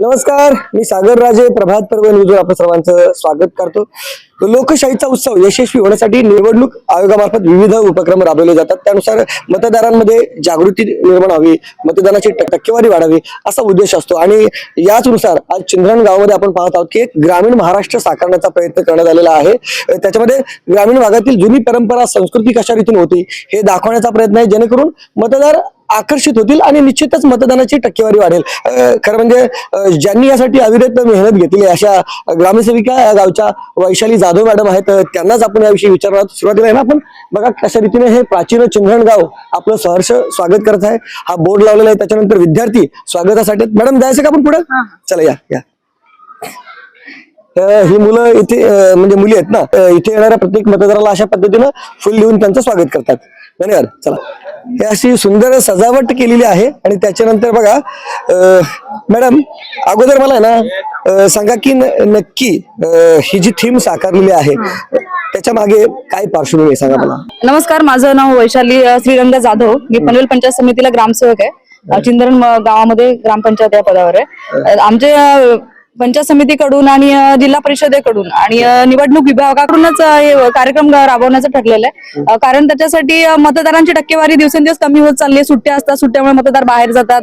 नमस्कार मी सागर राजे प्रभात पर्व न्यूज आपल्या सर्वांचं स्वागत करतो. लोकशाहीचा उत्सव यशस्वी होण्यासाठी निवडणूक आयोगामार्फत विविध उपक्रम राबवले जातात. त्यानुसार मतदारांमध्ये जागृती निर्माण व्हावी मतदानाची टक्केवारी वाढावी असा उद्देश असतो. आणि याचनुसार आज चिंधरण गावामध्ये आपण पाहत आहोत की एक ग्रामीण महाराष्ट्र साकारण्याचा प्रयत्न करण्यात आलेला आहे. त्याच्यामध्ये ग्रामीण भागातील जुनी परंपरा संस्कृती कशा रीतीने होती हे दाखवण्याचा प्रयत्न आहे. जेणेकरून मतदार आकर्षित होतील आणि निश्चितच मतदानाची टक्केवारी वाढेल. खरं म्हणजे ज्यांनी यासाठी अविरत मेहनत घेतली अशा ग्रामसेविका या गावच्या वैशाली जाधव मॅडम आहेत त्यांनाच आपण याविषयी विचारणार आहोत. सुरुवातीला आहे ना आपण? बघा कशा रीतीने हे प्राचीन चिंधण गाव आपलं सहर्ष स्वागत करत आहे. हा बोर्ड लावलेला आहे त्याच्यानंतर विद्यार्थी स्वागतासाठी. मॅडम जायचं का आपण पुढे? चला या या. ही मुलं इथे म्हणजे मुली आहेत ना इथे येणाऱ्या प्रत्येक मतदाराला अशा पद्धतीनं फुल देऊन त्यांचं स्वागत करतात. धन्यवाद चला. हे अशी सुंदर सजावट केलेली आहे आणि त्याच्यानंतर बघा मॅडम अगोदर मला ना सांगा की नक्की ही जी थीम साकारलेली आहे त्याच्यामागे काय पार्श्वभूमी आहे सांगा मला. नमस्कार माझं नाव वैशाली श्रीरंग जाधव. मी पनवेल पंचायत समितीला ग्रामसेवक आहे. चिंदरण गावामध्ये ग्रामपंचायत या पदावर आहे. अ, आमचे अ, पंचायत समितीकडून आणि जिल्हा परिषदेकडून आणि निवडणूक विभागाकडूनच हे कार्यक्रम राबवण्याचं ठरलेलं आहे. कारण त्याच्यासाठी मतदारांची टक्केवारी दिवसेंदिवस कमी होत चालली आहे. सुट्ट्या असतात सुट्ट्यामुळे मतदार बाहेर जातात.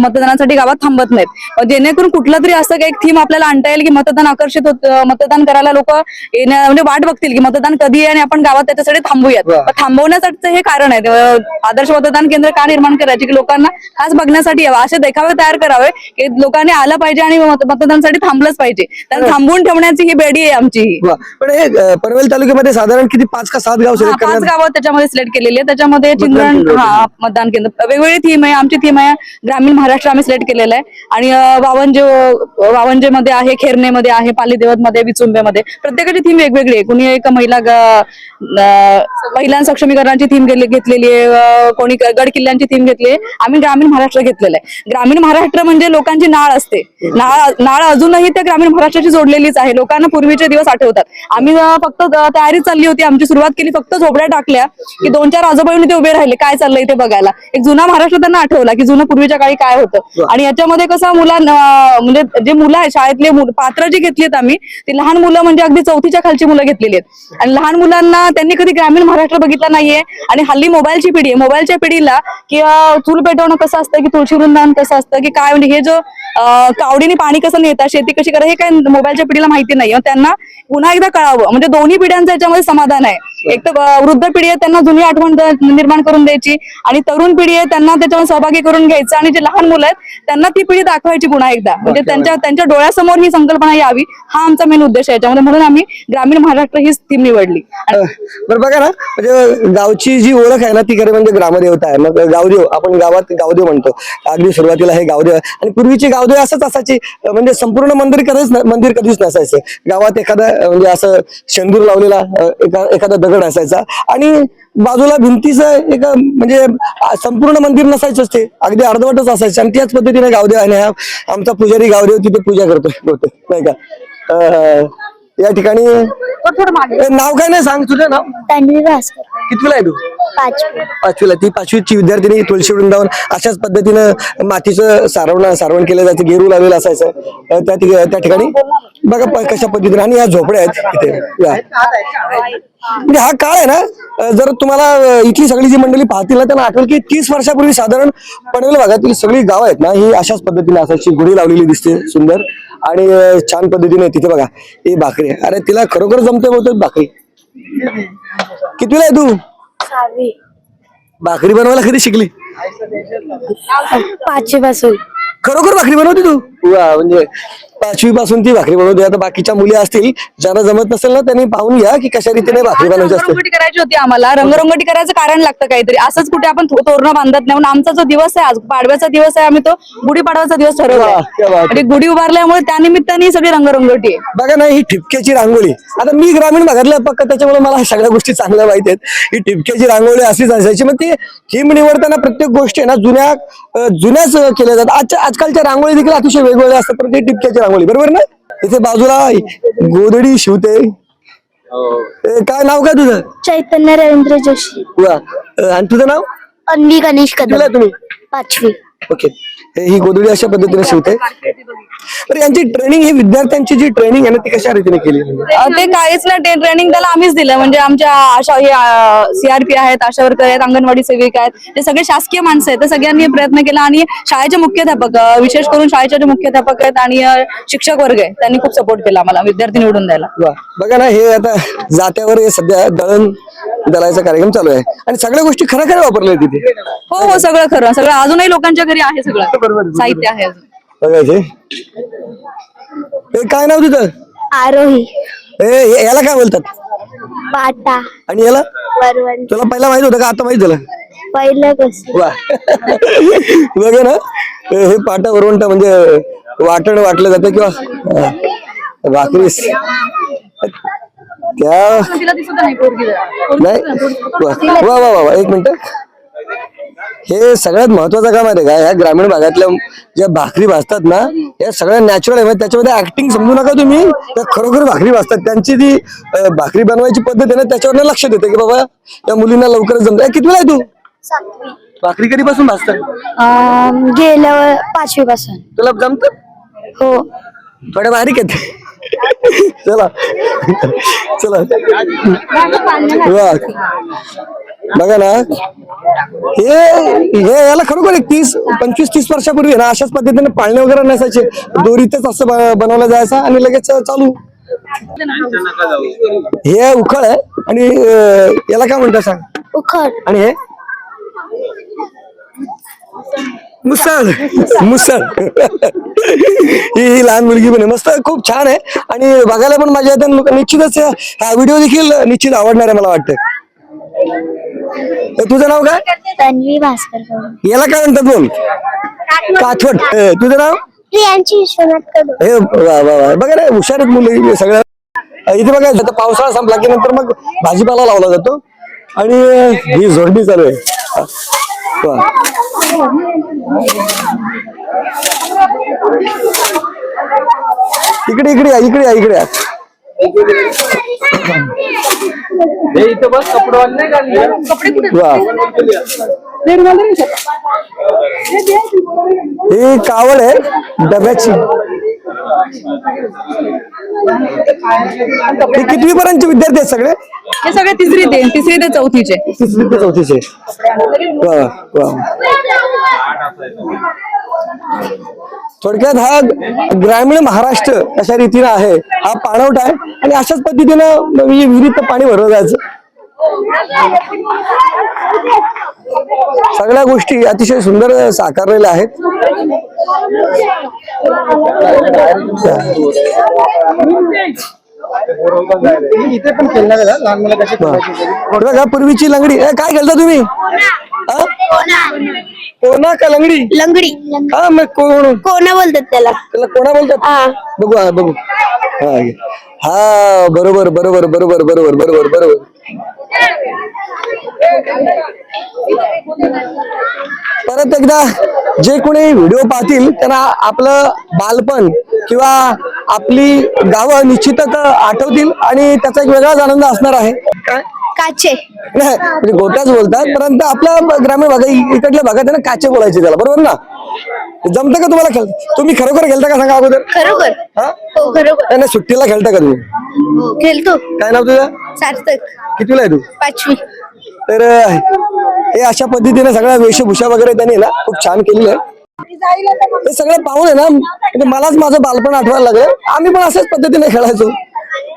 मतदानासाठी गावात थांबत नाहीत. जेणेकरून कुठलं तरी असं काही थीम आपल्याला आणता येईल की मतदान आकर्षित होत मतदान करायला लोक येण्या म्हणजे वाट बघतील की मतदान कधी आहे आणि आपण गावात त्याच्यासाठी थांबूयात. थांबवण्यासाठी हे कारण आहे. आदर्श मतदान केंद्र का निर्माण करायचे की लोकांना खास बघण्यासाठी यावं असे देखावे तयार करावे की लोकांनी आलं पाहिजे आणि मत- मतदानासाठी थांबलंच पाहिजे. त्यांना थांबवून ठेवण्याची ही बेडी आहे आमची. वा. पण हे अ, पनवेल तालुक्यामध्ये साधारण किती पाच का सात गाव हा, सिलेक्ट पाच करण्यात गावं त्याच्यामध्ये सिलेक्ट केलेली आहे त्याच्यामध्ये केंद्र आहे. हा मतदान केंद्र वेगवेगळी थीम आहे. आमची थीम आहे ग्रामीण महाराष्ट्र आम्ही सिलेक्ट केलेलं आहे. आणि अं, वावंजे वावंजे मध्ये आहे खेरणेमध्ये आहे पालीदेवत मध्ये विचुंबेमध्ये. प्रत्येकाची थीम वेगवेगळी आहे. कुणी एक महिला ग- अं, महिला सक्षमीकरणाची थीम घेतलेली आहे अं, कोणी गड किल्ल्यांची थीम घेतली आहे. आम्ही ग्रामीण महाराष्ट्र घेतलेलं आहे. ग्रामीण महाराष्ट्र म्हणजे लोकांची नाळ असते. नाळ नाळ अजूनही त्या ग्रामीण महाराष्ट्राची जोडलेलीच आहे. लोकांना पूर्वीचे दिवस आठवतात. आम्ही फक्त तयारी चालली होती. आमची सुरुवात केली फक्त झोपड्या टाकल्या की दोन चार आजोबा येऊन इथे उभे राहिले. काय चाललंय इथे बघायला? एक जुना महाराष्ट्र त्यांना आठवला की जुनं पूर्वीच्या काळी काय होतं. आणि याच्यामध्ये कसं मुलांना म्हणजे जे मुलं आहेत शाळेतले पात्र जी घेतलीत आम्ही ती लहान मुलं म्हणजे अगदी चौथीच्या खालची मुलं घेतलेली आहेत. आणि लहान मुलांना त्यांनी कधी ग्रामीण महाराष्ट्र बघितला नाहीये. आणि हल्ली मोबाईलची पिढी आहे. मोबाईलच्या पिढीला की अं, चूल पेटवणं कसं असतं? की तुळशी वृंदावन कसं असतं? की काय म्हणजे हे जो कावडीने पाणी कसं नेतात शेती कशी करा हे काय मोबाईलच्या पिढीला माहिती नाही त्यांना पुन्हा एकदा कळावं. म्हणजे दोन्ही पिढ्यांचं याच्यामध्ये समाधान आहे. एक तर वृद्ध पिढी आहे त्यांना जुनी आठवण निर्माण करून द्यायची. आणि तरुण पिढी आहे त्यांना त्याच्यावर सहभागी करून घ्यायचं. आणि जे लहान मुलं आहेत त्यांना ती पिढी दाखवायची पुन्हा एकदा. म्हणजे त्यांच्या त्यांच्या डोळ्यासमोर ही संकल्पना यावी. हा आमचा मेन उद्देश आहे. याच्यामध्ये म्हणून आम्ही ग्रामीण महाराष्ट्र ही थीम निवडली. बरं बघा ना. म्हणजे गावची जी ओळख आहे ना ती खरी म्हणजे ग्रामदेवता आहे. मग गावदेव आपण गावात गावदेव म्हणतो. अगदी सुरुवातीला हे गावदेव. आणि पूर्वीची गावदेव असंच असायची. म्हणजे संपूर्ण मंदिर कधीच मंदिर कधीच नसायचं. गावात एखादा म्हणजे असं शेंदूर लावलेला एका एखादा दगड असायचा. आणि बाजूला भिंतीचं एक म्हणजे संपूर्ण मंदिर नसायचंच ते. अगदी अर्धवटच असायचं. आणि त्याच पद्धतीने गावदेव आणि हा आमचा पुजारी गावदेव तिथे पूजा करतोय नाही का? अं, या ठिकाणी थोडं मागे. ए, नाव काय नाही? सांग तुझं नाव. कितवीला आहे तू? पाचवी. पाचवीला. ती पाचवीची विद्यार्थिनी तुळशी वृंदावन अशाच पद्धतीनं मातीचं सारवण सारवण केलं जायचं गेरू लावलेलं असायचं. अ, त्या ठिक- त्या ठिकाणी बघा प- कशा पद्धतीने. आणि या झोपड्या आहेत इथे. या. म्हणजे हा काळ आहे ना अ, जर तुम्हाला अ, इथली सगळी जी मंडळी पाहतील ना त्यांना आठवेल की तीस वर्षापूर्वी साधारण पनवेल भागातील सगळी गावं आहेत ना ही अशाच पद्धतीने असायची. गुढी लावलेली दिसते सुंदर. आणि अ, छान पद्धतीने तिथे बघा ही भाकरी. आहे. अरे तिला खरोखर जमते बोलतो भाकरी. कितवीला आहे तू? सहावी. भाकरी बनवायला कधी शिकली? पाचवी पासून खरोखर भाकरी बनवते तू? वा म्हणजे पाचवी पासून ती भाकरी बनवते. आता बाकीच्या मुली असतील ज्यांना जमत नसेल ना त्यांनी पाहून घ्या की कशा रीतीने भाकरी बनवायची असते. रंगरंगोटी करायची होती आम्हाला. रंगरंगोटी करायचं कारण लागतं काहीतरी. असंच कुठे आपण थो- तोरणं बांधत नाही. म्हणून आमचा जो दिवस आहे आज पाडव्याचा दिवस आहे आम्ही तो गुढीपाडव्याचा दिवस क्या ठरवला बात. आणि गुढी उभारल्यामुळे त्यानिमित्ताने ही सगळी रंगरंगोटी आहे. बघा ना ही ठिपक्याची रांगोळी. आता मी ग्रामीण भागातला पक्क त्याच्यामुळे मला ह्या सगळ्या गोष्टी चांगल्या माहीत आहेत. ही ठिपक्याची रांगोळी अशीच असायची. मग ती थीम निवडताना प्रत्येक गोष्टी आहे ना जुन्या अं, जुन्याच केल्या जातात. आजच्या आजकालच्या रांगोळी देखील अतिशय वेगवेगळ्या असतात पण ती ठिपक्याची रांगोळी. बरोबर ना? इथे बाजूला गोदडी शिवते. ए, काय नाव काय तुझं? चैतन्य रवींद्र जोशी. वा. अं, आणि तुझं नाव? अन्वी गणेश कदम. तुम्ही? पाचवी. ओके. हे- ही गोधडी अशा पद्धतीने शिवते. तर यांची ट्रेनिंग ही विद्यार्थ्यांची जी ट्रेनिंग आहे ना ती कशा रीतीने केली म्हणजे? अ, ते काहीच ना ट्रेनिंग त्याला आम्हीच दिलं. म्हणजे आमच्या आशा हे सीआरपी आहेत आशा वर्कर आहेत अंगणवाडी सेविका आहेत ते सगळे शासकीय माणसं आहेत. तर सगळ्यांनी प्रयत्न केला आणि शाळेचे मुख्याध्यापक अ, विशेष करून शाळेचे जे मुख्याध्यापक आहेत आणि अ, शिक्षक वर्ग आहे त्यांनी खूप सपोर्ट केला आम्हाला विद्यार्थी निवडून द्यायला. वा. बघा ना हे आता जात्यावर हे सध्या दळण दळायचा कार्यक्रम चालू आहे. आणि सगळ्या गोष्टी खरं खरं वापरल्या तिथे. हो हो सगळं खरं. सगळं अजूनही लोकांच्या घरी आहे सगळं. साहित्य आहे अजून. बघायचे. हे काय नाव तुझं? आरोही. हे- याला काय बोलतात? पाटा आणि याला? वरवंट तुला पहिला माहीत होतं का? आता माहीत झालं. पहिलं कसं वा. बघा ना. हे हे पाटा वरवंटा म्हणजे वाटण वाटलं जातं किंवा हा, भाकरी त्या तिला दिसत नाही पोरगी जरा. नाही वा वा वा वा. एक मिनिट. हे सगळ्यात महत्वाचं काम आहे का ह्या ग्रामीण भागातल्या ज्या भाकरी भाजतात ना या सगळ्या नॅचरल आहे. म्हणजे त्याच्यामध्ये ऍक्टिंग समजू नका तुम्ही. त्या खरोखर भाकरी भाजतात. त्यांची जी भाकरी बनवायची पद्धत आहे ना त्याच्यावर लक्ष देते की बाबा या मुलींना लवकरच जमत. किती आहे तू? भाकरी कधीपासून भाजतात? गेल्या पाचवी पासून तुला जमत? हो. थोड्या बारीक आहेत चला. चला. बघा ना. हे हे याला खरोखर एक तीस पंचवीस तीस वर्षापूर्वी ना अशाच पद्धतीने पाळणे वगैरे नसायचे. दोरीतच असं बनवलं जायचं आणि लगेच चालू. हे उखळ आहे आणि याला काय म्हणतात सांग? उखड आणि हे? मुसळ. मुसळ. ही ही लहान मुलगी पण आहे. मस्त खूप छान आहे. आणि बघायला पण माझ्या निश्चितच हा व्हिडिओ देखील निश्चित आवडणार आहे मला वाटतं. तुझं नाव काय? तन्वी भास्कर याला काय म्हणतात बोल? काठवट हे, तुझं नाव? प्रियांची विश्वनाथ कडू हे वा वा वा. बघा ना हुशार आहेत मुलं ही सगळं. इथे बघा आता पावसाळा संपला की नंतर मग भाजीपाला लावला जातो. आणि ही झोडणी चालू आहे. वा. इकडे इकडे या इकडे या इकडे या. वा. ही कावड आहे डब्याची. हे कितवी पर्यंतचे विद्यार्थी आहेत सगळे? हे सगळे तिसरी ते तिसरी ते चौथीचे. तिसरी ते चौथीचे. वा वा. थोडक्यात हा ग्रामीण महाराष्ट्र अशा रीतीनं आहे. हा पाणवठा आहे आणि अशाच पद्धतीनं म्हणजे विहिरीत पाणी भरलं जायचं. सगळ्या गोष्टी अतिशय सुंदर साकारलेल्या आहेत. इथे पण खेळणार आहे ना, लहान मुलं कशी पूर्वीची लंगडी. ए, काय खेळता तुम्ही? हा? कोणा का लंगडी? लंगडी. हा मग कोण कोणा बोलतात त्याला? त्याला कोणा बोलतात? बघू हा बघू. हा घे. हा बरोबर बरोबर बरोबर बरोबर बरोबर बरोबर. परत एकदा जे कोणी व्हिडिओ पाहतील त्यांना आपलं बालपण किंवा आपली गावं निश्चितच आठवतील आणि त्याचा एक वेगळाच आनंद असणार आहे. काय? काचे. म्हणजे गोट्याच बोलतात परंतु आपल्या ग्रामीण भागात इकडल्या भागात आहे ना काचे बोलायचे त्याला बरोबर ना? जमतं का तुम्हाला खेळ? तुम्ही खरोखर खेळता का सांगा अगोदर? खरोखर. हा? हो खरोखर. नाही, नाही सुट्टीला खेळता का तुम्ही? खेळतो. काय नाव तुझं? सार्थक. कितीला आहे तू? पाचवी. तर अं, हे अशा पद्धतीने सगळ्या वेशभूषा वगैरे त्यांनी ना खूप छान केलेलं आहे. हे सगळं पाहून आहे ना म्हणजे मलाच माझं बालपण आठवायला लागलं. आम्ही पण अशाच पद्धतीने खेळायचो.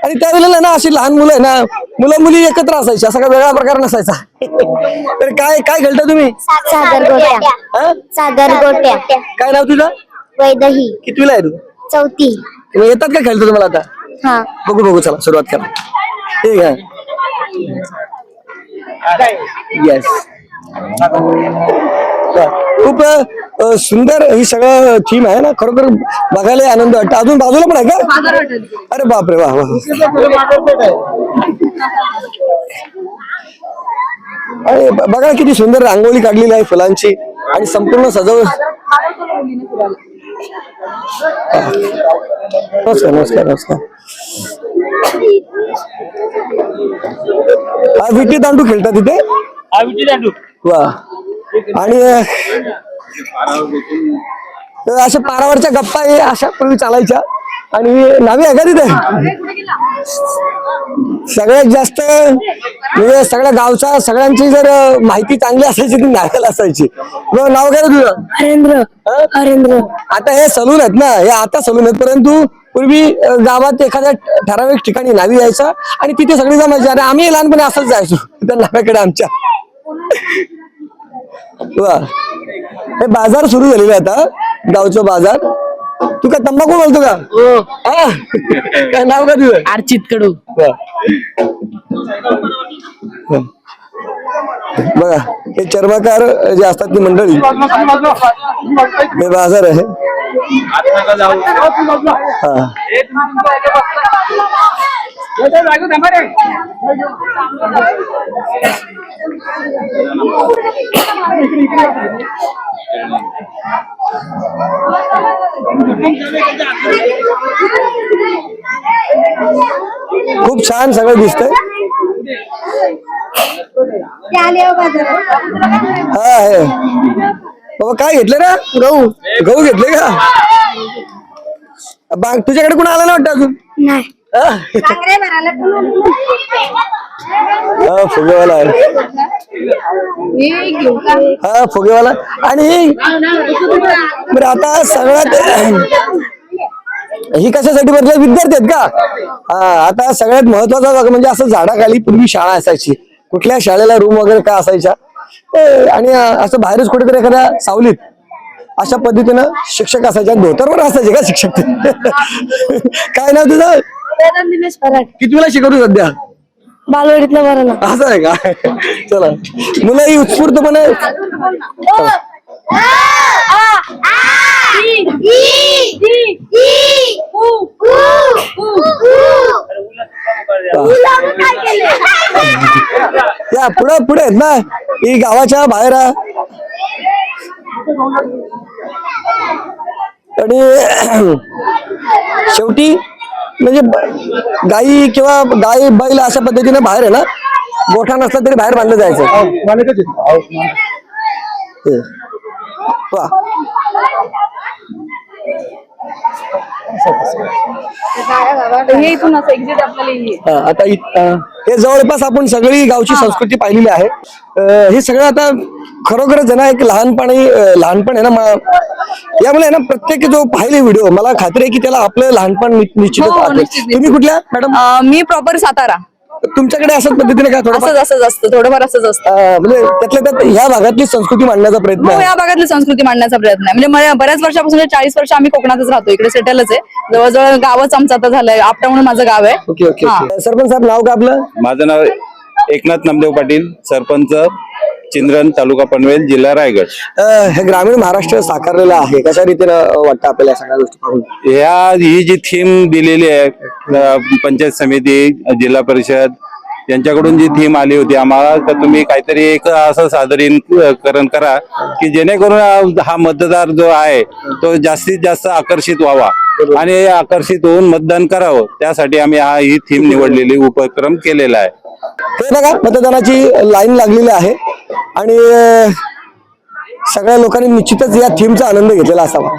आणि त्यावेळेला ना अशी लहान मुलं आहे ना मुलं मुली एकत्र असायची असा काही वेगळा प्रकार नसायचा. तर काय काय खेळता तुम्ही? सागर गोट्या. हा? सागर गोट्या. काय नाव तुझं? वैदही. कितवीला आहे तू? चौथी. मग येतात का खेळतो तुम्हाला आता? हा. बघू बघू चला सुरुवात करा. ठीक आहे. येस खूप अ, सुंदर ही सगळं थीम आहे ना खरोखर बघायला आनंद वाटतो. अजून बाजूला पण आहे का? अरे बापरे वा अरे बघा किती सुंदर रांगोळी काढलेली आहे फुलांची आणि संपूर्ण सजव नमस्कार नमस्कार नमस्कार. हा विटी दांडू खेळतात तिथे वा. आणि अशा पारावरच्या गप्पा हे अशा पूर्वी चालायच्या. आणि नावी आहे का तिथे? सगळ्यात जास्त म्हणजे सगळ्या गावचा सगळ्यांची जर माहिती चांगली असायची ती नाव्याला असायची. बरं, नाव काय तुझं? हरेंद्र. हरेंद्र. आता हे सलून आहेत ना हे आता सलून आहेत परंतु पूर्वी गावात एखाद्या ठराविक ठिकाणी नावी यायचा आणि तिथे सगळी जमायची. आणि आम्ही लहानपणी असंच जायचो त्या नाव्याकडे आमच्या. वा हे बाजार सुरू झालेले आता गावचं बाजार. तू काय तंबाखू बोलतो का? हा? काय नाव का तुझं? अर्चित कडू. बघा हे चर्मकार जे असतात ती मंडळी. हे बाजार आहे. हा. खूप छान सगळं दिसतंय. हा आहे बाबा काय घेतलं ना गहू. गहू घेतले का? बाग तुझ्याकडे कोण आला ना वाटतं अजून? नाही. फुगेवाला हा फुगेवाला. आणि बरं आता सगळ्यात ही कशासाठी बदल विद्यार्थी आहेत का? हा आता सगळ्यात महत्त्वाचा भाग म्हणजे असं झाडाखाली पूर्वी शाळा असायची. कुठल्या शाळेला रूम वगैरे काय असायच्या? आणि असं बाहेरच कुठेतरी एखाद्या सावलीत अशा पद्धतीनं शिक्षक असायचे. आणि धोतरवर असायचे का शिक्षक? काय नाव तुझं? दिनेश पराड कितवीला शिकवतो सध्या? बालवाडीतला बरं ना असं आहे का? चला. मुलंही उत्स्फूर्तपणे या पुढे पुढे आहेत ना. ही गावाच्या बाहेर आहे. आणि शेवटी म्हणजे गाई किंवा गाई बैल अशा पद्धतीने बाहेर आहे ना गोठा नसला तरी बाहेर बांधलं जायचं. हे. वा हे. इथून असं एक्झिट आपल्याला येईल. हा, आता हे जवळपास आपण सगळी गावची संस्कृती पाहिलेली आहे. हे सगळं आता खरोखरच आहे ना एक लहानपणी लहानपण आहे ना मा- यामुळे ना प्रत्येक जो पाहिले व्हिडिओ मला खात्री आहे की त्याला आपलं लहानपण निश्चितच हो, आठवेल. निश्चित, तुम्ही कुठल्या मॅडम? मी प्रॉपर सातारा. तुमच्याकडे असंच पद्धतीने काय थोडं असंच असतं थोडंफार असंच असतं. म्हणजे त्यातल्या त्यात ह्या भागातली संस्कृती मांडण्याचा प्रयत्न हो या भागातली संस्कृती मांडण्याचा प्रयत्न आहे. म्हणजे मला बऱ्याच वर्षापासून चाळीस वर्ष आम्ही कोकणातच राहतो. इकडे सेटलच आहे. जवळजवळ गावच आमचं आता झालंय. आपटा म्हणून माझं गाव आहे. ओके ओके हा. ओके. सरपंच साहेब नाव का आपलं? माझं नाव एकनाथ नामदेव पाटील सरपंच. चिंद्रन तालुका पनवेल जिल्हा रायगड. हे ग्रामीण महाराष्ट्र साकारलेलं आहे कशा रीतीनं वाटतं आपल्याला या सगळ्या गोष्टी पाहून? ह्या ही जी थीम दिलेली आहे अ, पंचायत समिती जिल्हा परिषद यांच्याकडून जी थीम आली होती आम्हाला तर तुम्ही काहीतरी एक असं सादरीकरण करा की जेणेकरून हा मतदार जो आहे तो जास्तीत जास्त आकर्षित व्हावा. आणि आकर्षित होऊन मतदान करावं. त्यासाठी आम्ही हा ही थीम निवडलेली उपक्रम केलेला आहे. हे बघा मतदानाची लाईन लागलेली आहे. आणि सगळ्या लोकांनी निश्चितच या थीमचा आनंद घेतलेला असावा.